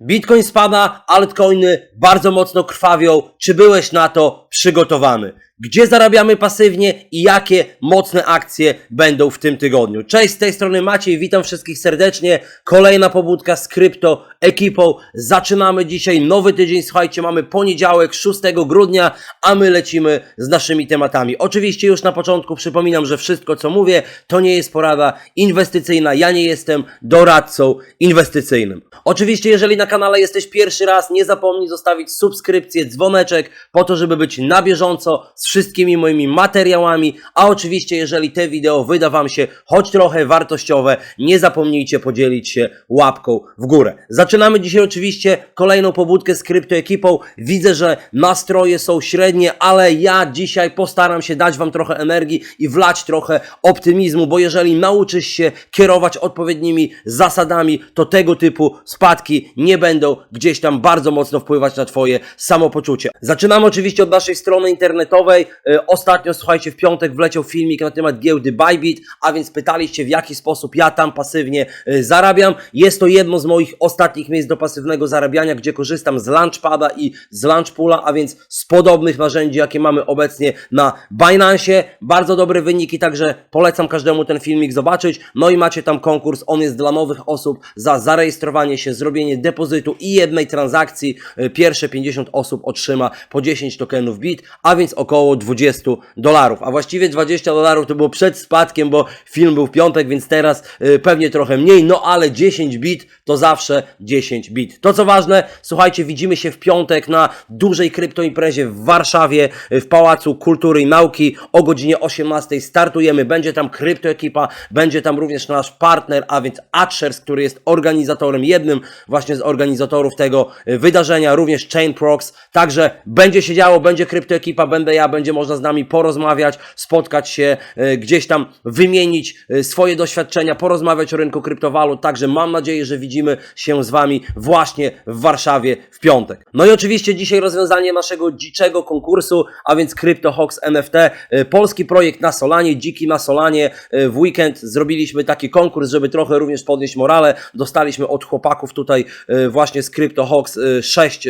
Bitcoin spada, altcoiny bardzo mocno krwawią. Czy byłeś na to przygotowany? Gdzie zarabiamy pasywnie i jakie mocne akcje będą w tym tygodniu? Cześć, z tej strony Maciej, witam wszystkich serdecznie. Kolejna pobudka z krypto ekipą. Zaczynamy dzisiaj nowy tydzień. Słuchajcie, mamy poniedziałek, 6 grudnia, a my lecimy z naszymi tematami. Oczywiście już na początku przypominam, że wszystko co mówię to nie jest porada inwestycyjna. Ja nie jestem doradcą inwestycyjnym. Oczywiście, jeżeli na kanale jesteś pierwszy raz, nie zapomnij zostawić subskrypcję, dzwoneczek po to, żeby być na bieżąco z wszystkimi moimi materiałami. A oczywiście, jeżeli te wideo wyda Wam się choć trochę wartościowe, nie zapomnijcie podzielić się łapką w górę. Zaczynamy dzisiaj oczywiście kolejną pobudkę z kryptoekipą. Widzę, że nastroje są średnie, ale ja dzisiaj postaram się dać Wam trochę energii i wlać trochę optymizmu, bo jeżeli nauczysz się kierować odpowiednimi zasadami, to tego typu spadki nie będą gdzieś tam bardzo mocno wpływać na Twoje samopoczucie. Zaczynamy oczywiście od naszej strony internetowej. E, Ostatnio, słuchajcie, w piątek wleciał filmik na temat giełdy Bybit, a więc pytaliście w jaki sposób ja tam pasywnie e, zarabiam. Jest to jedno z moich ostatnich miejsc do pasywnego zarabiania, gdzie korzystam z Launchpada i z Launchpoola, a więc z podobnych narzędzi, jakie mamy obecnie na Binance. Bardzo dobre wyniki, także polecam każdemu ten filmik zobaczyć. No i macie tam konkurs, on jest dla nowych osób za zarejestrowanie się, zrobienie depozytu i jednej transakcji. E, Pierwsze 50 osób otrzyma po 10 tokenów BIT, a więc około 20 dolarów. A właściwie 20 dolarów to było przed spadkiem, bo film był w piątek, więc teraz e, pewnie trochę mniej, no ale 10 bit to zawsze 10 bit. To co ważne, słuchajcie, widzimy się w piątek na dużej kryptoimprezie w Warszawie, e, w Pałacu Kultury i Nauki o godzinie 18 startujemy. Będzie tam kryptoekipa, będzie tam również nasz partner, a więc Adshares, który jest organizatorem, jednym właśnie z organizatorów tego e, wydarzenia, również Chainprox. Także będzie się działo, będzie kryptoekipa, będę ja, będzie można z nami porozmawiać, spotkać się, e, gdzieś tam wymienić e, swoje doświadczenia, porozmawiać o rynku kryptowalut. Także mam nadzieję, że widzimy się z Wami właśnie w Warszawie w piątek. No i oczywiście dzisiaj rozwiązanie naszego dziczego konkursu, a więc CryptoHawks NFT, e, polski projekt na Solanie, dziki na Solanie. W weekend zrobiliśmy taki konkurs, żeby trochę również podnieść morale. Dostaliśmy od chłopaków tutaj właśnie z CryptoHawks 6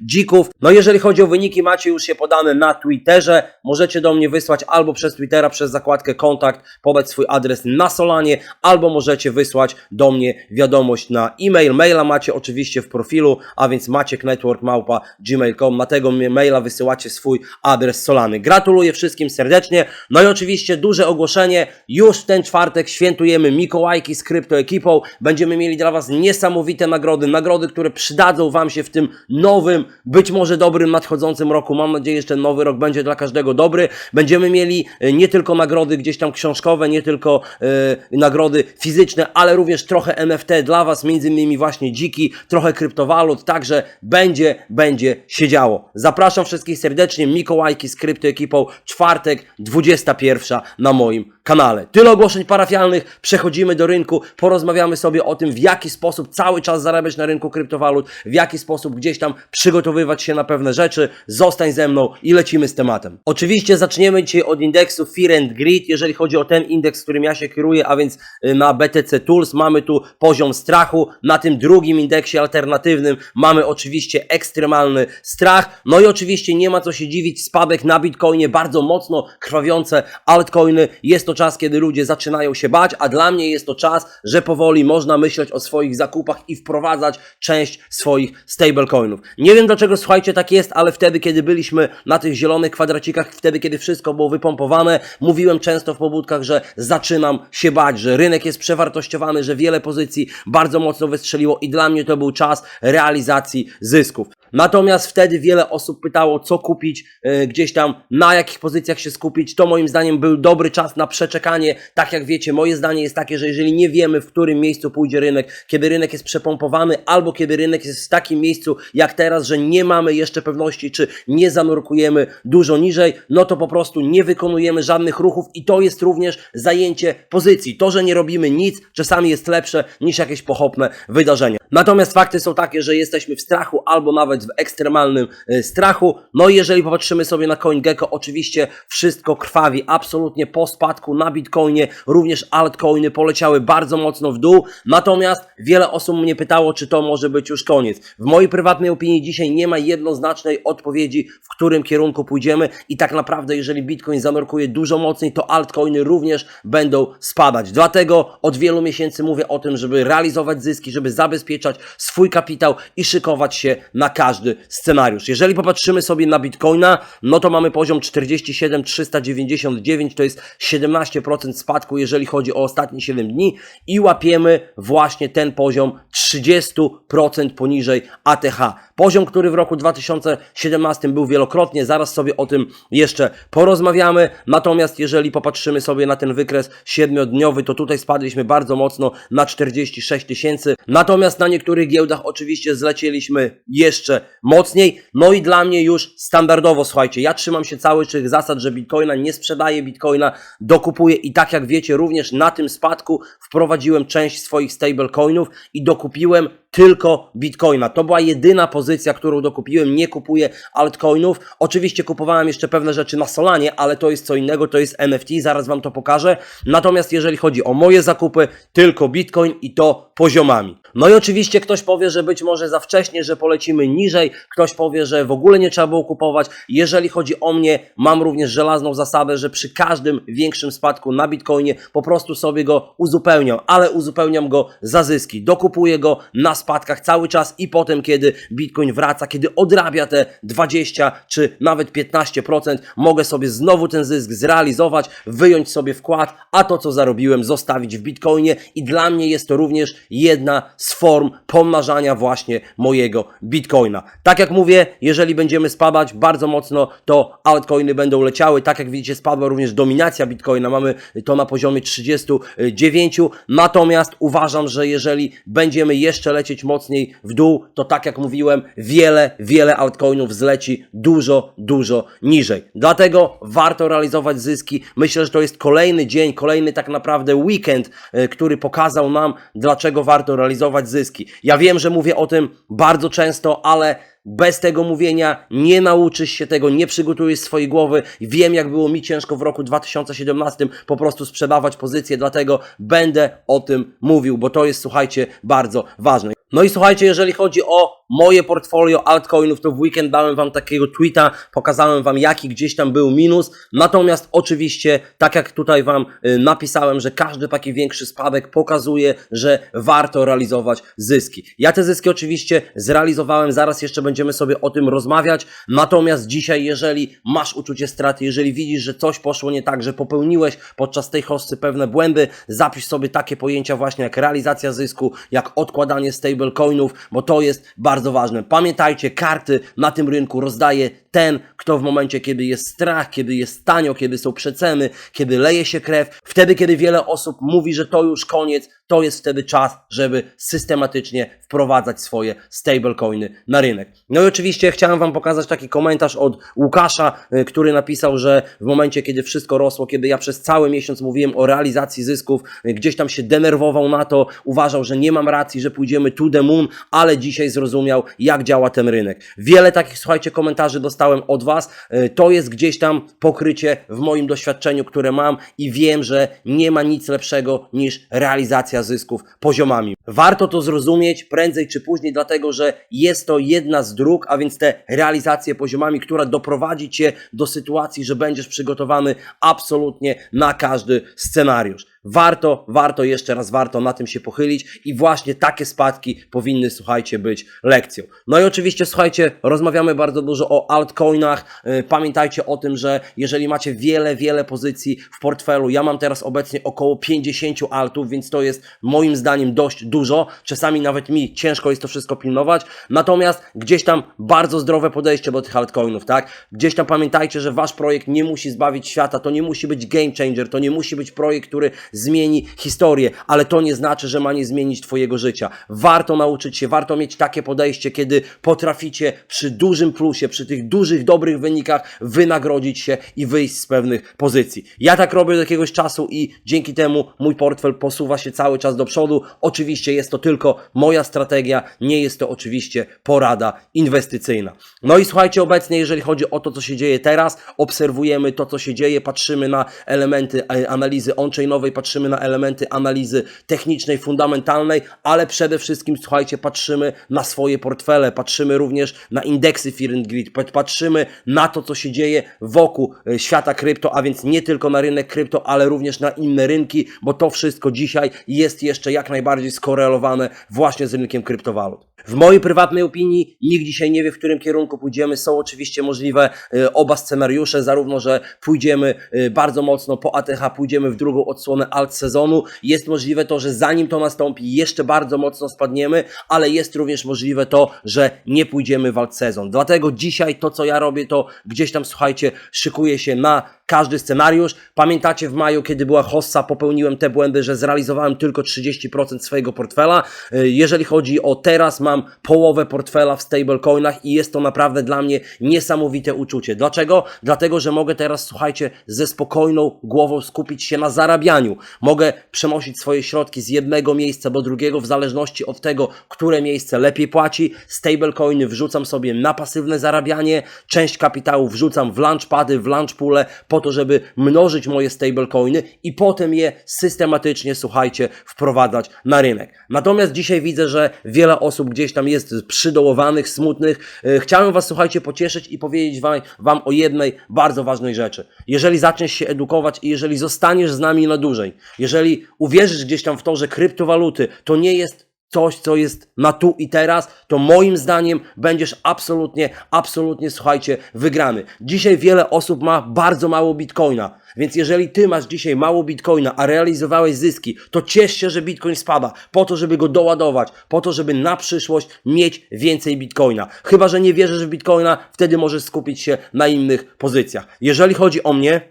dzików. No jeżeli chodzi o wyniki, macie już je podane na Twitterze. Możecie do mnie wysłać albo przez Twittera, przez zakładkę kontakt, podać swój adres na Solanie, albo możecie wysłać do mnie wiadomość na e-mail. Maila macie oczywiście w profilu, a więc macieknetwork.gmail.com. Na tego maila wysyłacie swój adres Solany. Gratuluję wszystkim serdecznie. No i oczywiście duże ogłoszenie. Już w ten czwartek świętujemy Mikołajki z kryptoekipą. Będziemy mieli dla Was niesamowite nagrody. Nagrody, które przydadzą Wam się w tym nowym, być może dobrym nadchodzącym roku. Mam nadzieję, że ten nowy rok będzie dla każdego dobry. Będziemy mieli e, nie tylko nagrody gdzieś tam książkowe, nie tylko e, nagrody fizyczne, ale również trochę NFT dla Was, między innymi właśnie dziki, trochę kryptowalut, także będzie, będzie się działo. Zapraszam wszystkich serdecznie, Mikołajki z kryptoekipą, czwartek, 21 na moim kanale. Tyle ogłoszeń parafialnych, przechodzimy do rynku, porozmawiamy sobie o tym, w jaki sposób cały czas zarabiać na rynku kryptowalut, w jaki sposób gdzieś tam przygotowywać się na pewne rzeczy. Zostań ze mną i lecimy z tematem. Oczywiście zaczniemy dzisiaj od indeksu Fear and Greed, jeżeli chodzi o ten indeks, którym ja się kieruję, a więc y, na BTC Tools mamy tu poziom strachu, na tym drugim indeksie alternatywnym mamy oczywiście ekstremalny strach, no i oczywiście nie ma co się dziwić, spadek na Bitcoinie, bardzo mocno krwawiące altcoiny, jest to czas, kiedy ludzie zaczynają się bać, a dla mnie jest to czas, że powoli można myśleć o swoich zakupach i wprowadzać część swoich stablecoinów. Nie wiem dlaczego, słuchajcie, tak jest, ale wtedy, kiedy byliśmy na tych zielonych kwadracikach, wtedy, kiedy wszystko było wypompowane, mówiłem często w pobudkach, że zaczynam się bać, że rynek jest przewartościowany, że wiele pozycji bardzo mocno wystrzeliło i dla mnie to był czas realizacji zysków. Natomiast wtedy wiele osób pytało, co kupić, e, gdzieś tam, na jakich pozycjach się skupić. To moim zdaniem był dobry czas na przeczekanie. Tak jak wiecie, moje zdanie jest takie, że jeżeli nie wiemy, w którym miejscu pójdzie rynek, kiedy rynek jest przepompowany, albo kiedy rynek jest w takim miejscu jak teraz, że nie mamy jeszcze pewności, czy nie zanurkujemy dużo niżej, no to po prostu nie wykonujemy żadnych ruchów i to jest również zajęcie pozycji. To, że nie robimy nic, czasami jest lepsze niż jakieś pochopne wydarzenia. Natomiast fakty są takie, że jesteśmy w strachu albo nawet w ekstremalnym e, strachu. No i jeżeli popatrzymy sobie na CoinGecko, oczywiście wszystko krwawi absolutnie po spadku na Bitcoinie, również altcoiny poleciały bardzo mocno w dół, natomiast wiele osób mnie pytało, czy to może być już koniec. W mojej prywatnej opinii dzisiaj nie ma jednoznacznej odpowiedzi, w którym kierunku pójdziemy i tak naprawdę jeżeli Bitcoin zanurkuje dużo mocniej, to altcoiny również będą spadać. Dlatego od wielu miesięcy mówię o tym, żeby realizować zyski, żeby zabezpieczać swój kapitał i szykować się na każdy scenariusz. Jeżeli popatrzymy sobie na Bitcoina, no to mamy poziom 47 399, to jest 17% spadku, jeżeli chodzi o ostatnie 7 dni i łapiemy właśnie ten poziom 30% poniżej ATH. Poziom, który w roku 2017 był wielokrotnie, zaraz sobie o tym jeszcze porozmawiamy. Natomiast jeżeli popatrzymy sobie na ten wykres 7-dniowy, to tutaj spadliśmy bardzo mocno na 46 tysięcy. Natomiast na niektórych giełdach oczywiście zlecieliśmy jeszcze mocniej. No i dla mnie już standardowo, słuchajcie, ja trzymam się cały tych zasad, że Bitcoina nie sprzedaję, Bitcoina dokupuję i tak jak wiecie, również na tym spadku wprowadziłem część swoich stablecoinów i dokupiłem tylko Bitcoina. To była jedyna pozycja, którą dokupiłem. Nie kupuję altcoinów. Oczywiście kupowałem jeszcze pewne rzeczy na Solanie, ale to jest co innego, to jest NFT, zaraz Wam to pokażę. Natomiast jeżeli chodzi o moje zakupy, tylko Bitcoin i to poziomami. No i oczywiście ktoś powie, że być może za wcześnie, że polecimy niżej, ktoś powie, że w ogóle nie trzeba było kupować. Jeżeli chodzi o mnie, mam również żelazną zasadę, że przy każdym większym spadku na Bitcoinie po prostu sobie go uzupełniam, ale uzupełniam go za zyski. Dokupuję go na spadkach cały czas i potem, kiedy Bitcoin wraca, kiedy odrabia te 20 czy nawet 15%, mogę sobie znowu ten zysk zrealizować, wyjąć sobie wkład, a to co zarobiłem zostawić w Bitcoinie i dla mnie jest to również jedna z form pomnażania właśnie mojego Bitcoina. Tak jak mówię, jeżeli będziemy spadać bardzo mocno, to altcoiny będą leciały. Tak jak widzicie, spadła również dominacja Bitcoina. Mamy to na poziomie 39. Natomiast uważam, że jeżeli będziemy jeszcze lecieć mocniej w dół, to tak jak mówiłem, wiele, wiele altcoinów zleci dużo, dużo niżej. Dlatego warto realizować zyski. Myślę, że to jest kolejny dzień, kolejny tak naprawdę weekend, e, który pokazał nam, dlaczego warto realizować zyski. Ja wiem, że mówię o tym bardzo często, ale bez tego mówienia nie nauczysz się tego, nie przygotujesz swojej głowy. Wiem, jak było mi ciężko w roku 2017 po prostu sprzedawać pozycje, dlatego będę o tym mówił, bo to jest, słuchajcie, bardzo ważne. No i słuchajcie, jeżeli chodzi o moje portfolio altcoinów, to w weekend dałem Wam takiego tweeta, pokazałem Wam jaki gdzieś tam był minus, natomiast oczywiście, tak jak tutaj Wam y, napisałem, że każdy taki większy spadek pokazuje, że warto realizować zyski. Ja te zyski oczywiście zrealizowałem, zaraz jeszcze będziemy sobie o tym rozmawiać, natomiast dzisiaj, jeżeli masz uczucie straty, jeżeli widzisz, że coś poszło nie tak, że popełniłeś podczas tej hossy pewne błędy, zapisz sobie takie pojęcia właśnie jak realizacja zysku, jak odkładanie stablecoinów, bo to jest bardzo ważne. Pamiętajcie, karty na tym rynku rozdaje ten, kto w momencie, kiedy jest strach, kiedy jest tanio, kiedy są przeceny, kiedy leje się krew, wtedy, kiedy wiele osób mówi, że to już koniec, to jest wtedy czas, żeby systematycznie wprowadzać swoje stablecoiny na rynek. No i oczywiście chciałem Wam pokazać taki komentarz od Łukasza, y, który napisał, że w momencie, kiedy wszystko rosło, kiedy ja przez cały miesiąc mówiłem o realizacji zysków, y, gdzieś tam się denerwował na to, uważał, że nie mam racji, że pójdziemy to the moon, ale dzisiaj zrozumiał, jak działa ten rynek. Wiele takich, słuchajcie, komentarzy dostałem od Was. Y, To jest gdzieś tam pokrycie w moim doświadczeniu, które mam i wiem, że nie ma nic lepszego niż realizacja zysków poziomami. Warto to zrozumieć prędzej czy później, dlatego że jest to jedna z dróg, a więc te realizacje poziomami, która doprowadzi Cię do sytuacji, że będziesz przygotowany absolutnie na każdy scenariusz. Warto, warto, jeszcze raz warto na tym się pochylić i właśnie takie spadki powinny, słuchajcie, być lekcją. No i oczywiście, słuchajcie, rozmawiamy bardzo dużo o altcoinach. Yy, Pamiętajcie o tym, że jeżeli macie wiele, wiele pozycji w portfelu, ja mam teraz obecnie około 50 altów, więc to jest moim zdaniem dość dużo. Czasami nawet mi ciężko jest to wszystko pilnować. Natomiast gdzieś tam bardzo zdrowe podejście do tych altcoinów, tak? Gdzieś tam pamiętajcie, że wasz projekt nie musi zbawić świata, to nie musi być game changer, to nie musi być projekt, który zmieni historię, ale to nie znaczy, że ma nie zmienić Twojego życia. Warto nauczyć się, warto mieć takie podejście, kiedy potraficie przy dużym plusie, przy tych dużych, dobrych wynikach wynagrodzić się i wyjść z pewnych pozycji. Ja tak robię do jakiegoś czasu i dzięki temu mój portfel posuwa się cały czas do przodu. Oczywiście jest to tylko moja strategia, nie jest to oczywiście porada inwestycyjna. No i słuchajcie, obecnie, jeżeli chodzi o to, co się dzieje teraz, obserwujemy to, co się dzieje, patrzymy na elementy analizy on-chainowej, patrzymy na elementy analizy technicznej, fundamentalnej, ale przede wszystkim, słuchajcie, patrzymy na swoje portfele, patrzymy również na indeksy Fear pat- patrzymy na to, co się dzieje wokół e, świata krypto, a więc nie tylko na rynek krypto, ale również na inne rynki, bo to wszystko dzisiaj jest jeszcze jak najbardziej skorelowane właśnie z rynkiem kryptowalut. W mojej prywatnej opinii nikt dzisiaj nie wie, w którym kierunku pójdziemy. Są oczywiście możliwe e, oba scenariusze, zarówno, że pójdziemy e, bardzo mocno po ATH, pójdziemy w drugą odsłonę alt sezonu. Jest możliwe to, że zanim to nastąpi, jeszcze bardzo mocno spadniemy, ale jest również możliwe to, że nie pójdziemy w alt sezon. Dlatego dzisiaj to, co ja robię, to gdzieś tam, słuchajcie, szykuję się na każdy scenariusz. Pamiętacie w maju, kiedy była hossa, popełniłem te błędy, że zrealizowałem tylko 30% swojego portfela. E, Jeżeli chodzi o teraz, mam połowę portfela w stablecoinach i jest to naprawdę dla mnie niesamowite uczucie. Dlaczego? Dlatego, że mogę teraz, słuchajcie, ze spokojną głową skupić się na zarabianiu. Mogę przenosić swoje środki z jednego miejsca do drugiego w zależności od tego, które miejsce lepiej płaci. Stablecoiny wrzucam sobie na pasywne zarabianie, część kapitału wrzucam w launchpady, w launchpoole po to, żeby mnożyć moje stablecoiny i potem je systematycznie, słuchajcie, wprowadzać na rynek. Natomiast dzisiaj widzę, że wiele osób gdzieś tam jest przydołowanych, smutnych. E, Chciałem Was, słuchajcie, pocieszyć i powiedzieć wam, wam o jednej bardzo ważnej rzeczy. Jeżeli zaczniesz się edukować i jeżeli zostaniesz z nami na dłużej, jeżeli uwierzysz gdzieś tam w to, że kryptowaluty to nie jest coś, co jest na tu i teraz, to moim zdaniem będziesz absolutnie, absolutnie, słuchajcie, wygrany. Dzisiaj wiele osób ma bardzo mało bitcoina, więc jeżeli ty masz dzisiaj mało bitcoina, a realizowałeś zyski, to ciesz się, że bitcoin spada, po to, żeby go doładować, po to, żeby na przyszłość mieć więcej bitcoina. Chyba, że nie wierzysz w bitcoina, wtedy możesz skupić się na innych pozycjach. Jeżeli chodzi o mnie,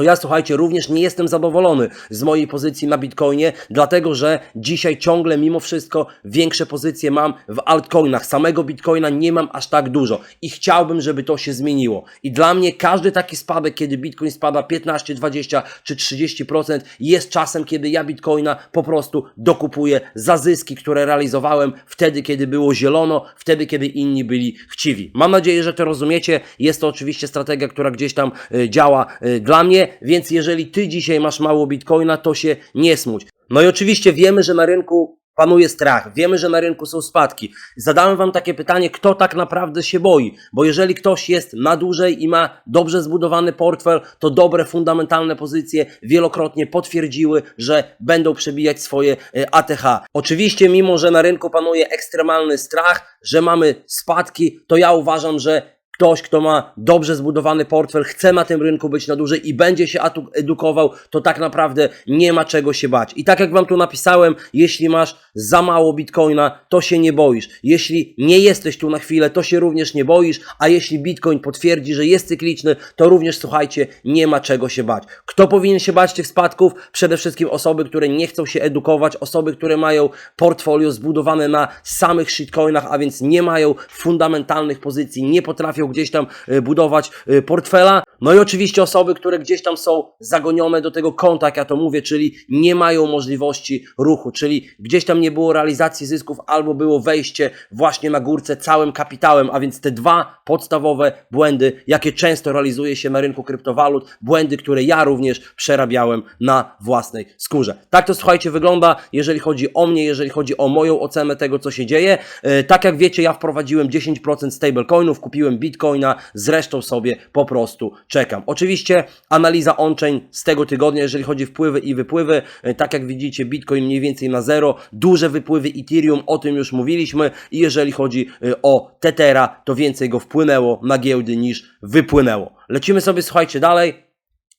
to ja słuchajcie, również nie jestem zadowolony z mojej pozycji na Bitcoinie, dlatego że dzisiaj ciągle mimo wszystko większe pozycje mam w altcoinach. Samego Bitcoina nie mam aż tak dużo i chciałbym, żeby to się zmieniło. I dla mnie każdy taki spadek, kiedy Bitcoin spada 15, 20 czy 30% jest czasem, kiedy ja Bitcoina po prostu dokupuję za zyski, które realizowałem wtedy, kiedy było zielono, wtedy, kiedy inni byli chciwi. Mam nadzieję, że to rozumiecie. Jest to oczywiście strategia, która gdzieś tam y, działa y, dla mnie, więc jeżeli ty dzisiaj masz mało bitcoina, to się nie smuć. No i oczywiście wiemy, że na rynku panuje strach, wiemy, że na rynku są spadki. Zadałem wam takie pytanie, kto tak naprawdę się boi? Bo jeżeli ktoś jest na dłużej i ma dobrze zbudowany portfel, to dobre, fundamentalne pozycje wielokrotnie potwierdziły, że będą przebijać swoje e, ATH. Oczywiście, mimo że na rynku panuje ekstremalny strach, że mamy spadki, to ja uważam, że ktoś, kto ma dobrze zbudowany portfel, chce na tym rynku być na dłużej i będzie się edukował, to tak naprawdę nie ma czego się bać. I tak jak Wam tu napisałem, jeśli masz za mało bitcoina, to się nie boisz. Jeśli nie jesteś tu na chwilę, to się również nie boisz, a jeśli bitcoin potwierdzi, że jest cykliczny, to również słuchajcie, nie ma czego się bać. Kto powinien się bać tych spadków? Przede wszystkim osoby, które nie chcą się edukować, osoby, które mają portfolio zbudowane na samych shitcoinach, a więc nie mają fundamentalnych pozycji, nie potrafią gdzieś tam e, budować e, portfela. No i oczywiście osoby, które gdzieś tam są zagonione do tego konta, jak ja to mówię, czyli nie mają możliwości ruchu, czyli gdzieś tam nie było realizacji zysków albo było wejście właśnie na górce całym kapitałem, a więc te dwa podstawowe błędy, jakie często realizuje się na rynku kryptowalut, błędy, które ja również przerabiałem na własnej skórze. Tak to słuchajcie wygląda, jeżeli chodzi o mnie, jeżeli chodzi o moją ocenę tego, co się dzieje. E, Tak jak wiecie, ja wprowadziłem 10% stablecoinów, kupiłem bitcoina, zresztą sobie po prostu czekam. Oczywiście analiza on-chain z tego tygodnia, jeżeli chodzi o wpływy i wypływy, e, tak jak widzicie, bitcoin mniej więcej na zero, duże wypływy Ethereum, o tym już mówiliśmy i jeżeli chodzi e, o Tethera, to więcej go wpłynęło na giełdy niż wypłynęło. Lecimy sobie, słuchajcie, dalej.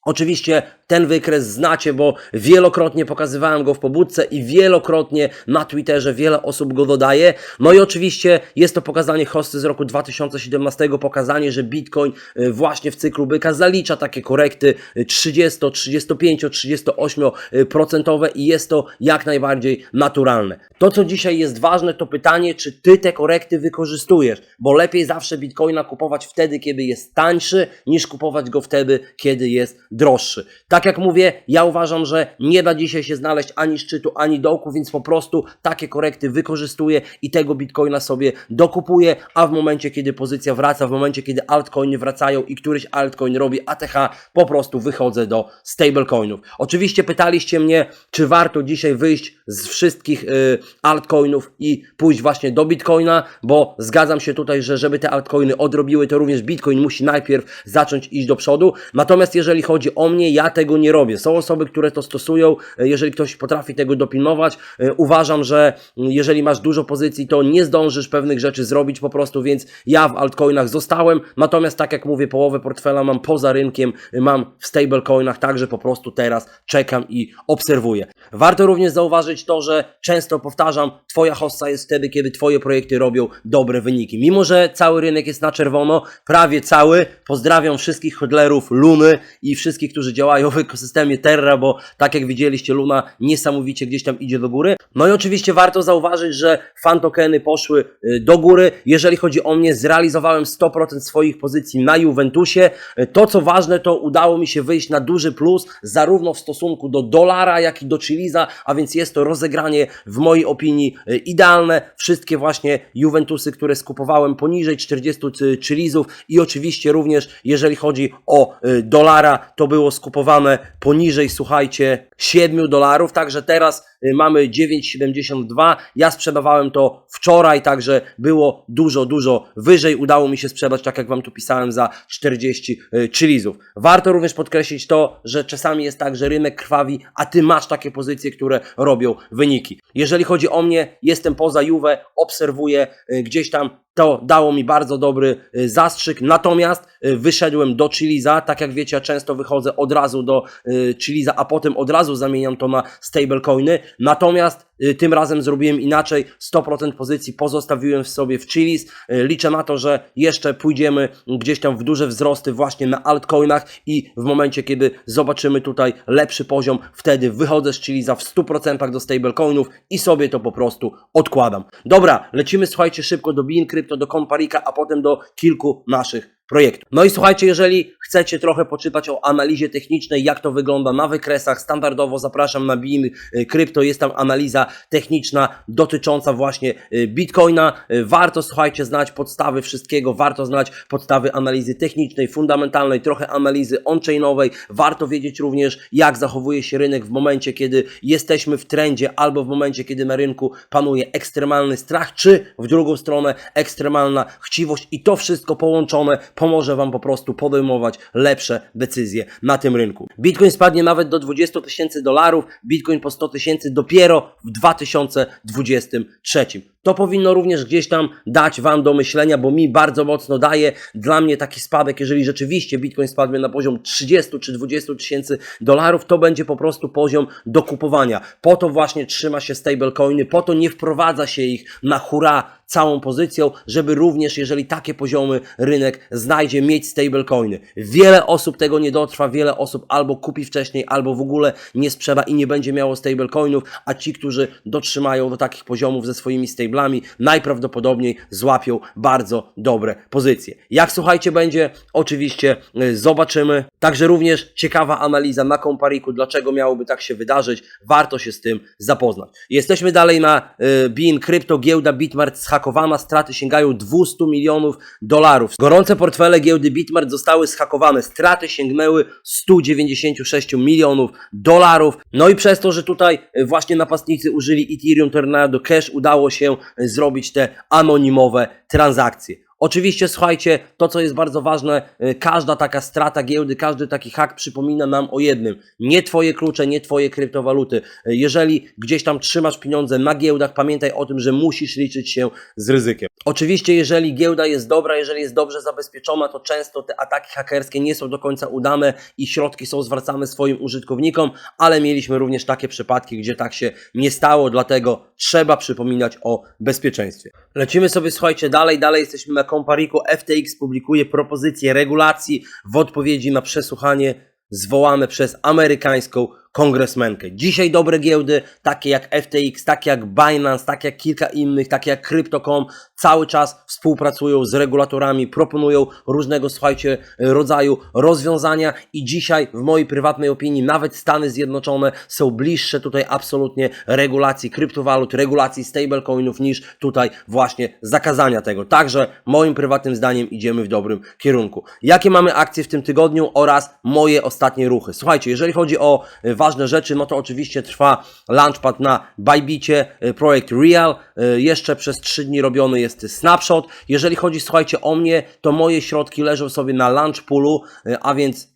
Oczywiście ten wykres znacie, bo wielokrotnie pokazywałem go w pobudce i wielokrotnie na Twitterze wiele osób go dodaje. No i oczywiście jest to pokazanie hosty z roku 2017, pokazanie, że Bitcoin y, właśnie w cyklu byka zalicza takie korekty y, 30, 35, 38% i jest to jak najbardziej naturalne. To, co dzisiaj jest ważne, to pytanie, czy ty te korekty wykorzystujesz, bo lepiej zawsze Bitcoina kupować wtedy, kiedy jest tańszy, niż kupować go wtedy, kiedy jest droższy. Tak jak mówię, ja uważam, że nie da dzisiaj się znaleźć ani szczytu, ani dołku, więc po prostu takie korekty wykorzystuję i tego Bitcoina sobie dokupuję, a w momencie, kiedy pozycja wraca, w momencie, kiedy altcoiny wracają i któryś altcoin robi ATH, po prostu wychodzę do stablecoinów. Oczywiście pytaliście mnie, czy warto dzisiaj wyjść z wszystkich y, altcoinów i pójść właśnie do Bitcoina, bo zgadzam się tutaj, że żeby te altcoiny odrobiły, to również Bitcoin musi najpierw zacząć iść do przodu. Natomiast jeżeli chodzi o mnie, ja tego nie robię. Są osoby, które to stosują. Y, Jeżeli ktoś potrafi tego dopilnować, y, uważam, że jeżeli masz dużo pozycji, to nie zdążysz pewnych rzeczy zrobić po prostu, więc ja w altcoinach zostałem. Natomiast tak jak mówię, połowę portfela mam poza rynkiem, y, mam w stablecoinach, także po prostu teraz czekam i obserwuję. Warto również zauważyć to, że często powtarzam, Twoja hossa jest wtedy, kiedy Twoje projekty robią dobre wyniki. Mimo, że cały rynek jest na czerwono, prawie cały, pozdrawiam wszystkich hodlerów Luny i wszystkich, którzy działają w ekosystemie Terra, bo tak jak widzieliście, Luna niesamowicie gdzieś tam idzie do góry. No i oczywiście warto zauważyć, że fan tokeny poszły y, do góry. Jeżeli chodzi o mnie, zrealizowałem 100% swoich pozycji na Juventusie. Y, to co ważne, to udało mi się wyjść na duży plus, zarówno w stosunku do dolara, jak i do Chiliza, a więc jest to rozegranie w mojej opinii y, idealne. Wszystkie właśnie Juventusy, które skupowałem poniżej 40 Chilizów i oczywiście również jeżeli chodzi o dolara, to było skupowane poniżej, słuchajcie, 7 dolarów, także teraz mamy 9 10,72. Ja sprzedawałem to wczoraj, także było dużo, dużo wyżej. Udało mi się sprzedać, tak jak Wam tu pisałem, za 40 e, chillizów. Warto również podkreślić to, że czasami jest tak, że rynek krwawi, a Ty masz takie pozycje, które robią wyniki. Jeżeli chodzi o mnie, jestem poza Juve, obserwuję e, gdzieś tam to dało mi bardzo dobry y, zastrzyk, natomiast y, wyszedłem do Chiliza, tak jak wiecie, ja często wychodzę od razu do y, Chiliza, a potem od razu zamieniam to na stablecoiny, natomiast tym razem zrobiłem inaczej, 100% pozycji pozostawiłem w sobie w Chilis, Y, liczę na to, że jeszcze pójdziemy gdzieś tam w duże wzrosty właśnie na altcoinach i w momencie, kiedy zobaczymy tutaj lepszy poziom, wtedy wychodzę z Chiliza w 100% do stablecoinów i sobie to po prostu odkładam. Dobra, lecimy słuchajcie szybko do Bean Crypto, do Comparika, a potem do kilku naszych projektów. No i słuchajcie, jeżeli chcecie trochę poczytać o analizie technicznej, jak to wygląda na wykresach, standardowo zapraszam na Bean y, Crypto, jest tam analiza techniczna dotycząca właśnie y, Bitcoina. Y, Warto, słuchajcie, znać podstawy wszystkiego, warto znać podstawy analizy technicznej, fundamentalnej, trochę analizy on-chainowej. Warto wiedzieć również, jak zachowuje się rynek w momencie, kiedy jesteśmy w trendzie, albo w momencie, kiedy na rynku panuje ekstremalny strach, czy w drugą stronę ekstremalna chciwość i to wszystko połączone pomoże Wam po prostu podejmować lepsze decyzje na tym rynku. Bitcoin spadnie nawet do 20 tysięcy dolarów, Bitcoin po 100 tysięcy dopiero w 2023. To powinno również gdzieś tam dać Wam do myślenia, bo mi bardzo mocno daje. Dla mnie taki spadek, jeżeli rzeczywiście Bitcoin spadnie na poziom 30 czy 20 tysięcy dolarów, to będzie po prostu poziom do kupowania. Po to właśnie trzyma się stablecoiny, po to nie wprowadza się ich na hura całą pozycją, żeby również, jeżeli takie poziomy rynek znajdzie, mieć stablecoiny. Wiele osób tego nie dotrwa, wiele osób albo kupi wcześniej, albo w ogóle nie sprzeda i nie będzie miało stablecoinów, a ci, którzy dotrzymają do takich poziomów ze swoimi stablami, najprawdopodobniej złapią bardzo dobre pozycje. Jak słuchajcie będzie, oczywiście y, zobaczymy. Także również ciekawa analiza na kompariku, dlaczego miałoby tak się wydarzyć. Warto się z tym zapoznać. Jesteśmy dalej na y, Bean Crypto, giełda Bitmart zhakowana, straty sięgają 200 milionów dolarów. Gorące portfele giełdy Bitmart zostały zhakowane, straty sięgnęły 196 milionów dolarów. No i przez to, że tutaj y, właśnie napastnicy użyli Ethereum Tornado Cash, udało się y, zrobić te anonimowe transakcje. Oczywiście, słuchajcie, to co jest bardzo ważne, y, każda taka strata giełdy, każdy taki hak przypomina nam o jednym. Nie twoje klucze, nie twoje kryptowaluty. Y, Jeżeli gdzieś tam trzymasz pieniądze na giełdach, pamiętaj o tym, że musisz liczyć się z ryzykiem. Oczywiście, jeżeli giełda jest dobra, jeżeli jest dobrze zabezpieczona, to często te ataki hakerskie nie są do końca udane i środki są zwracane swoim użytkownikom, ale mieliśmy również takie przypadki, gdzie tak się nie stało, dlatego trzeba przypominać o bezpieczeństwie. Lecimy sobie, słuchajcie, dalej, dalej jesteśmy na Kompariku. FTX publikuje propozycję regulacji w odpowiedzi na przesłuchanie zwołane przez amerykańską kongresmenkę. Dzisiaj dobre giełdy, takie jak FTX, takie jak Binance, takie jak kilka innych, takie jak Crypto.com, cały czas współpracują z regulatorami, proponują różnego, słuchajcie, rodzaju rozwiązania i dzisiaj, w mojej prywatnej opinii, nawet Stany Zjednoczone są bliższe tutaj absolutnie regulacji kryptowalut, regulacji stablecoinów niż tutaj właśnie zakazania tego. Także moim prywatnym zdaniem idziemy w dobrym kierunku. Jakie mamy akcje w tym tygodniu oraz moje ostatnie ruchy? Słuchajcie, jeżeli chodzi o ważne rzeczy, no to oczywiście trwa launchpad na Bybicie, e, projekt Real, e, jeszcze przez 3 dni robiony jest snapshot. Jeżeli chodzi, słuchajcie, o mnie, to moje środki leżą sobie na launch poolu, e, a więc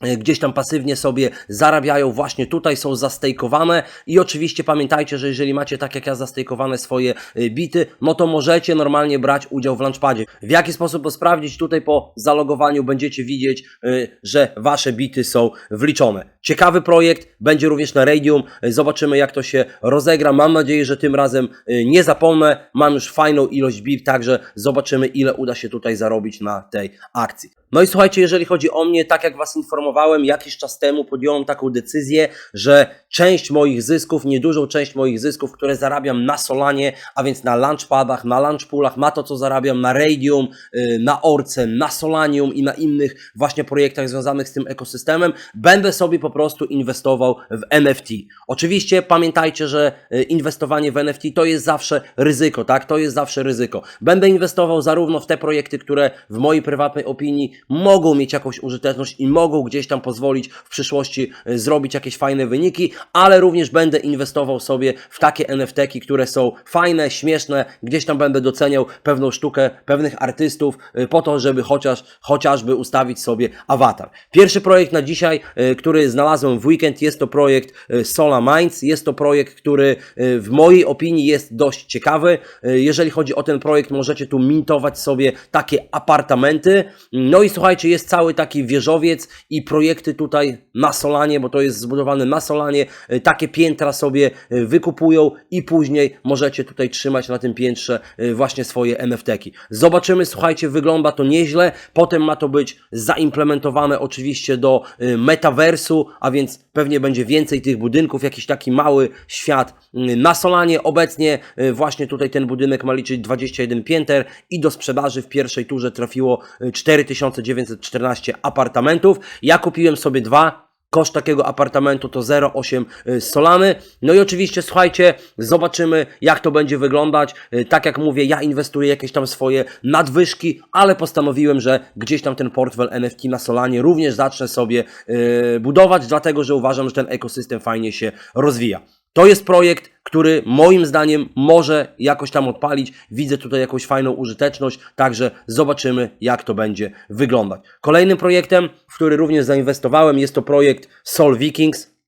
gdzieś tam pasywnie sobie zarabiają, właśnie tutaj są zastejkowane i oczywiście pamiętajcie, że jeżeli macie tak jak ja zastejkowane swoje y, bity, no to możecie normalnie brać udział w launchpadzie. W jaki sposób to sprawdzić? Tutaj po zalogowaniu będziecie widzieć, y, że wasze bity są wliczone. Ciekawy projekt, będzie również na Radium, zobaczymy jak to się rozegra. Mam nadzieję, że tym razem y, nie zapomnę. Mam już fajną ilość bit, także zobaczymy ile uda się tutaj zarobić na tej akcji. No i słuchajcie, jeżeli chodzi o mnie, tak jak Was informowałem, jakiś czas temu podjąłem taką decyzję, że część moich zysków, niedużą część moich zysków, które zarabiam na Solanie, a więc na launchpadach, na launchpoolach, na to, co zarabiam na Radium, y, na Orce, na Solanium i na innych właśnie projektach związanych z tym ekosystemem, będę sobie po prostu inwestował w NFT. Oczywiście pamiętajcie, że y, inwestowanie w NFT to jest zawsze ryzyko, tak? To jest zawsze ryzyko. Będę inwestował zarówno w te projekty, które w mojej prywatnej opinii mogą mieć jakąś użyteczność i mogą gdzieś tam pozwolić w przyszłości y, zrobić jakieś fajne wyniki, ale również będę inwestował sobie w takie NFT-ki, które są fajne, śmieszne, gdzieś tam będę doceniał pewną sztukę, pewnych artystów y, po to, żeby chociaż, chociażby ustawić sobie awatar. Pierwszy projekt na dzisiaj, który znalazłem w weekend, jest to projekt y, Sola Minds. Jest to projekt, który y, w mojej opinii jest dość ciekawy. Y, Jeżeli chodzi o ten projekt, możecie tu mintować sobie takie apartamenty. No i słuchajcie, jest cały taki wieżowiec i projekty tutaj na Solanie, bo to jest zbudowane na Solanie. Takie piętra sobie wykupują i później możecie tutaj trzymać na tym piętrze właśnie swoje NFT-ki. Zobaczymy, słuchajcie, wygląda to nieźle. Potem ma to być zaimplementowane oczywiście do metaversu, a więc pewnie będzie więcej tych budynków, jakiś taki mały świat y, na Solanie. Obecnie y, właśnie tutaj ten budynek ma liczyć 21 pięter i do sprzedaży w pierwszej turze trafiło y, 4914 apartamentów. Ja kupiłem sobie dwa. Koszt takiego apartamentu to 0,8 y, Solany. No i oczywiście, słuchajcie, zobaczymy, jak to będzie wyglądać. Y, Tak jak mówię, ja inwestuję jakieś tam swoje nadwyżki, ale postanowiłem, że gdzieś tam ten portfel NFT na Solanie również zacznę sobie y, budować, dlatego że uważam, że ten ekosystem fajnie się rozwija. To jest projekt, który moim zdaniem może jakoś tam odpalić. Widzę tutaj jakąś fajną użyteczność, także zobaczymy, jak to będzie wyglądać. Kolejnym projektem, w który również zainwestowałem, jest to projekt Sol Vikings.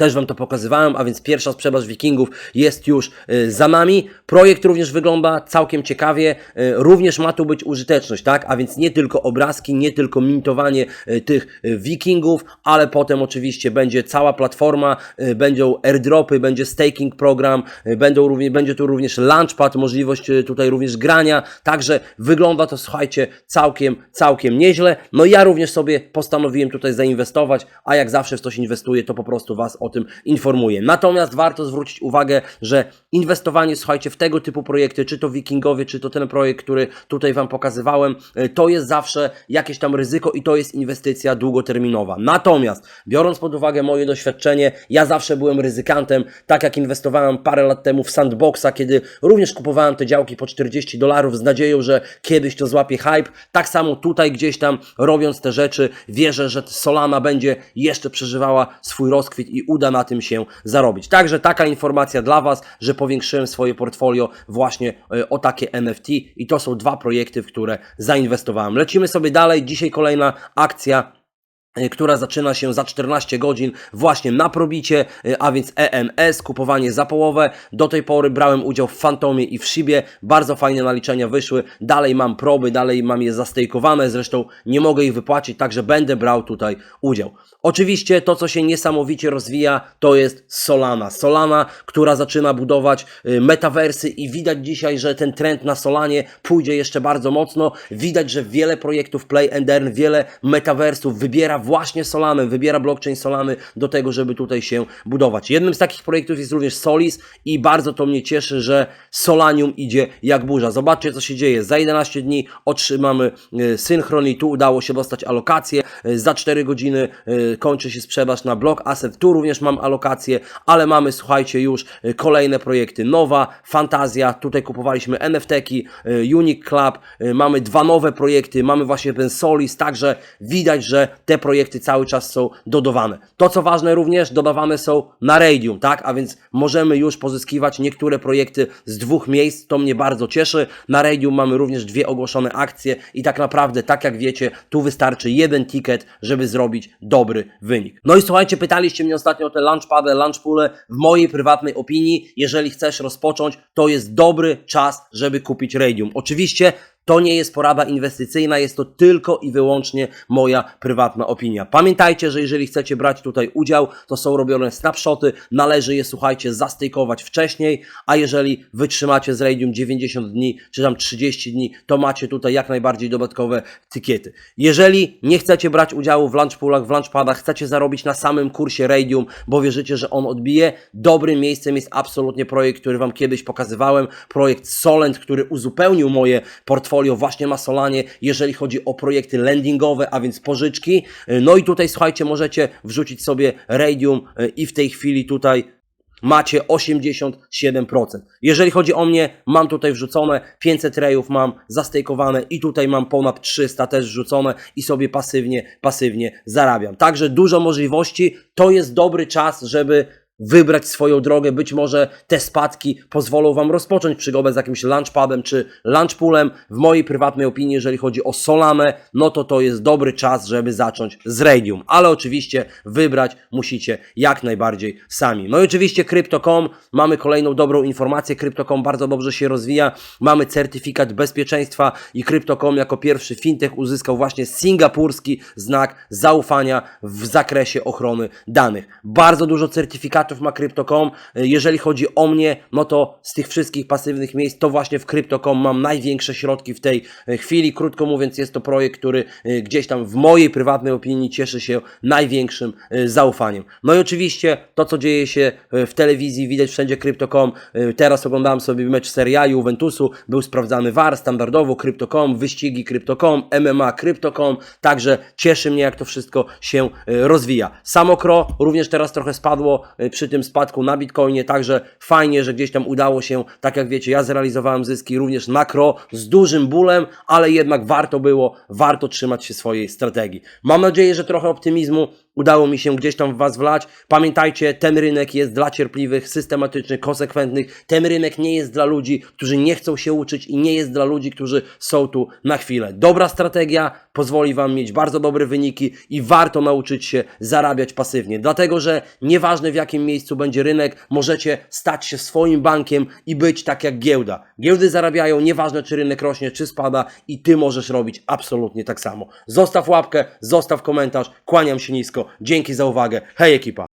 Też Wam to pokazywałem, a więc pierwsza sprzedaż Wikingów jest już y, za nami. Projekt również wygląda całkiem ciekawie. Y, również ma tu być użyteczność, tak? A więc nie tylko obrazki, nie tylko mintowanie y, tych Wikingów, ale potem oczywiście będzie cała platforma, będą airdropy, będzie staking program, będą również, będzie tu również launchpad, możliwość tutaj również grania. Także wygląda to, słuchajcie, całkiem, całkiem nieźle. No ja również sobie postanowiłem tutaj zainwestować, a jak zawsze w coś inwestuję, to po prostu Was o tym informuję. Natomiast warto zwrócić uwagę, że inwestowanie, słuchajcie, w tego typu projekty, czy to Wikingowie, czy to ten projekt, który tutaj Wam pokazywałem, y, to jest zawsze jakieś tam ryzyko i to jest inwestycja długoterminowa. Natomiast, biorąc pod uwagę moje doświadczenie, ja zawsze byłem ryzykantem, tak jak inwestowałem parę lat temu w Sandboxa, kiedy również kupowałem te działki po 40 dolarów z nadzieją, że kiedyś to złapie hype. Tak samo tutaj gdzieś tam robiąc te rzeczy, wierzę, że Solana będzie jeszcze przeżywała swój rozkwit i uda uda na tym się zarobić. Także taka informacja dla Was, że powiększyłem swoje portfolio właśnie e, o takie NFT i to są dwa projekty, w które zainwestowałem. Lecimy sobie dalej. Dzisiaj kolejna akcja która zaczyna się za 14 godzin właśnie na probicie, e, a więc EMS, kupowanie za połowę. Do tej pory brałem udział w Fantomie i w Shibie, bardzo fajne naliczenia wyszły, dalej mam proby, dalej mam je zastejkowane, zresztą nie mogę ich wypłacić, także będę brał tutaj udział. Oczywiście to, co się niesamowicie rozwija, to jest Solana. Solana, która zaczyna budować y, metaversy i widać dzisiaj, że ten trend na Solanie pójdzie jeszcze bardzo mocno. Widać, że wiele projektów Play and Earn, wiele metaversów wybiera właśnie Solanę, wybiera blockchain Solany do tego, żeby tutaj się budować. Jednym z takich projektów jest również Solis i bardzo to mnie cieszy, że Solanium idzie jak burza. Zobaczcie, co się dzieje. Za 11 dni otrzymamy y, synchron i tu udało się dostać alokację. Y, Za 4 godziny y, kończy się sprzedaż na Block Asset. Tu również mam alokację, ale mamy, słuchajcie, już kolejne projekty. Nowa, Fantazja, tutaj kupowaliśmy NFT-ki, Unique Club, mamy dwa nowe projekty, mamy właśnie ten Solis, także widać, że te projekty cały czas są dodawane. To, co ważne również, dodawane są na Radium, tak? A więc możemy już pozyskiwać niektóre projekty z dwóch miejsc, to mnie bardzo cieszy. Na Radium mamy również dwie ogłoszone akcje i tak naprawdę, tak jak wiecie, tu wystarczy jeden ticket, żeby zrobić dobry wynik. No i słuchajcie, pytaliście mnie ostatnio o te launchpady, launchpoole. W mojej prywatnej opinii, jeżeli chcesz rozpocząć, to jest dobry czas, żeby kupić Radium. Oczywiście to nie jest porada inwestycyjna, jest to tylko i wyłącznie moja prywatna opinia. Pamiętajcie, że jeżeli chcecie brać tutaj udział, to są robione snapshoty, należy je, słuchajcie, zastejkować wcześniej, a jeżeli wytrzymacie z Radium 90 dni, czy tam 30 dni, to macie tutaj jak najbardziej dodatkowe tykiety. Jeżeli nie chcecie brać udziału w launchpoolach, w launchpadach, chcecie zarobić na samym kursie Radium, bo wierzycie, że on odbije, dobrym miejscem jest absolutnie projekt, który Wam kiedyś pokazywałem, projekt Solent, który uzupełnił moje portfolio właśnie na Solanie, jeżeli chodzi o projekty lendingowe, a więc pożyczki. No i tutaj słuchajcie, możecie wrzucić sobie Radium y, i w tej chwili tutaj macie 87%. Jeżeli chodzi o mnie, mam tutaj wrzucone 500 rejów, mam zastejkowane i tutaj mam ponad 300 też wrzucone i sobie pasywnie, pasywnie zarabiam. Także dużo możliwości, to jest dobry czas, żeby wybrać swoją drogę. Być może te spadki pozwolą Wam rozpocząć przygodę z jakimś launchpadem czy launchpoolem. W mojej prywatnej opinii, jeżeli chodzi o Solanę, no to to jest dobry czas, żeby zacząć z Radium. Ale oczywiście wybrać musicie jak najbardziej sami. No i oczywiście Crypto.com. Mamy kolejną dobrą informację. Crypto.com bardzo dobrze się rozwija. Mamy certyfikat bezpieczeństwa i Crypto.com jako pierwszy fintech uzyskał właśnie singapurski znak zaufania w zakresie ochrony danych. Bardzo dużo certyfikatów ma Crypto.com. Jeżeli chodzi o mnie, no to z tych wszystkich pasywnych miejsc, to właśnie w Crypto.com mam największe środki w tej e, chwili. Krótko mówiąc, jest to projekt, który e, gdzieś tam w mojej prywatnej opinii cieszy się największym zaufaniem. No i oczywiście to, co dzieje się w telewizji, widać wszędzie Crypto.com. Teraz oglądałem sobie mecz Serie A Juventusu, był sprawdzany VAR standardowo, Crypto.com, wyścigi Crypto.com, MMA Crypto.com, także cieszy mnie, jak to wszystko się rozwija. Samokro również teraz trochę spadło przy tym spadku na Bitcoinie, także fajnie, że gdzieś tam udało się, tak jak wiecie, ja zrealizowałem zyski również na Kro z dużym bólem, ale jednak warto było, warto trzymać się swojej strategii. Mam nadzieję, że trochę optymizmu udało mi się gdzieś tam w Was wlać. Pamiętajcie, ten rynek jest dla cierpliwych, systematycznych, konsekwentnych. Ten rynek nie jest dla ludzi, którzy nie chcą się uczyć i nie jest dla ludzi, którzy są tu na chwilę. Dobra strategia pozwoli Wam mieć bardzo dobre wyniki i warto nauczyć się zarabiać pasywnie. Dlatego, że nieważne w jakim miejscu będzie rynek, możecie stać się swoim bankiem i być tak jak giełda. Giełdy zarabiają, nieważne czy rynek rośnie, czy spada i Ty możesz robić absolutnie tak samo. Zostaw łapkę, zostaw komentarz, kłaniam się nisko. Dzięki za uwagę. Hej ekipa!